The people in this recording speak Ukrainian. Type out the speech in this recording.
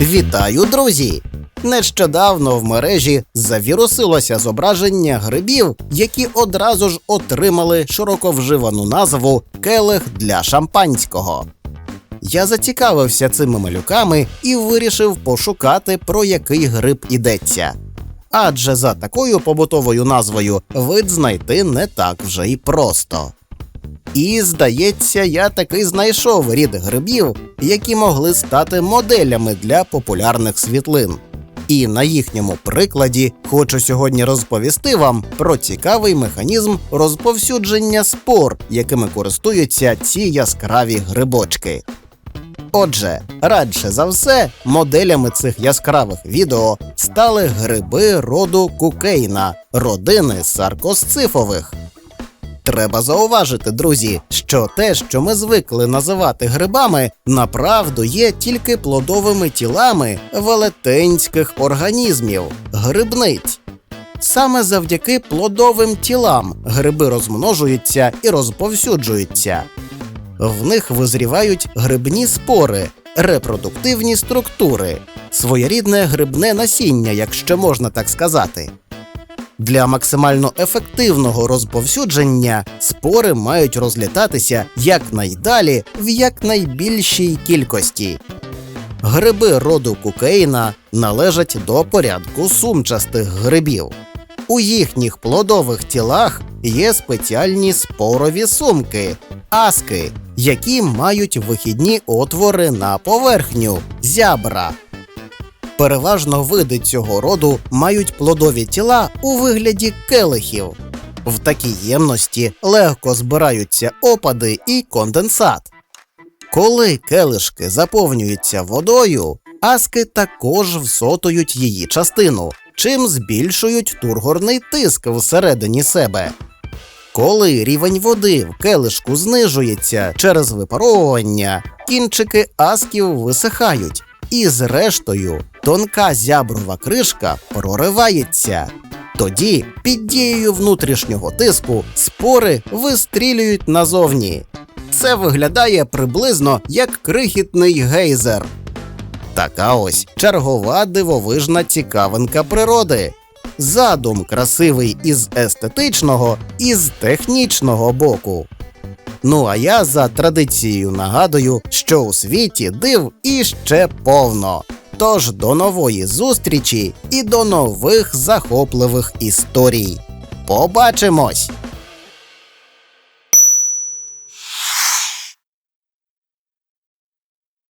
Вітаю, друзі! Нещодавно в мережі завірусилося зображення грибів, які одразу ж отримали широко вживану назву келих для шампанського. Я зацікавився цими малюками і вирішив пошукати, про який гриб ідеться. Адже за такою побутовою назвою вид знайти не так вже й просто. І, здається, я таки знайшов рід грибів, які могли стати моделями для популярних світлин. І на їхньому прикладі хочу сьогодні розповісти вам про цікавий механізм розповсюдження спор, якими користуються ці яскраві грибочки. Отже, радше за все, моделями цих яскравих відео стали гриби роду кукейна, родини саркосцифових. Треба зауважити, друзі, що те, що ми звикли називати грибами, направду є тільки плодовими тілами велетенських організмів грибниць. Саме завдяки плодовим тілам гриби розмножуються і розповсюджуються. В них визрівають грибні спори, репродуктивні структури, своєрідне грибне насіння, якщо можна так сказати. Для максимально ефективного розповсюдження спори мають розлітатися якнайдалі в якнайбільшій кількості. Гриби роду кукейна належать до порядку сумчастих грибів. У їхніх плодових тілах є спеціальні спорові сумки, аски, які мають вихідні отвори на поверхню зябра. Переважно види цього роду мають плодові тіла у вигляді келихів. В такій ємності легко збираються опади і конденсат. Коли келишки заповнюються водою, аски також всотують її частину, чим збільшують тургорний тиск всередині себе. Коли рівень води в келишку знижується через випаровування, кінчики асків висихають, і зрештою тонка зяброва кришка проривається. Тоді, під дією внутрішнього тиску, спори вистрілюють назовні. Це виглядає приблизно як крихітний гейзер. Така ось чергова дивовижна цікавинка природи. Задум красивий із естетичного і з технічного боку. Ну а я за традицією нагадую, що у світі див іще повно. Тож до нової зустрічі і до нових захопливих історій. Побачимось!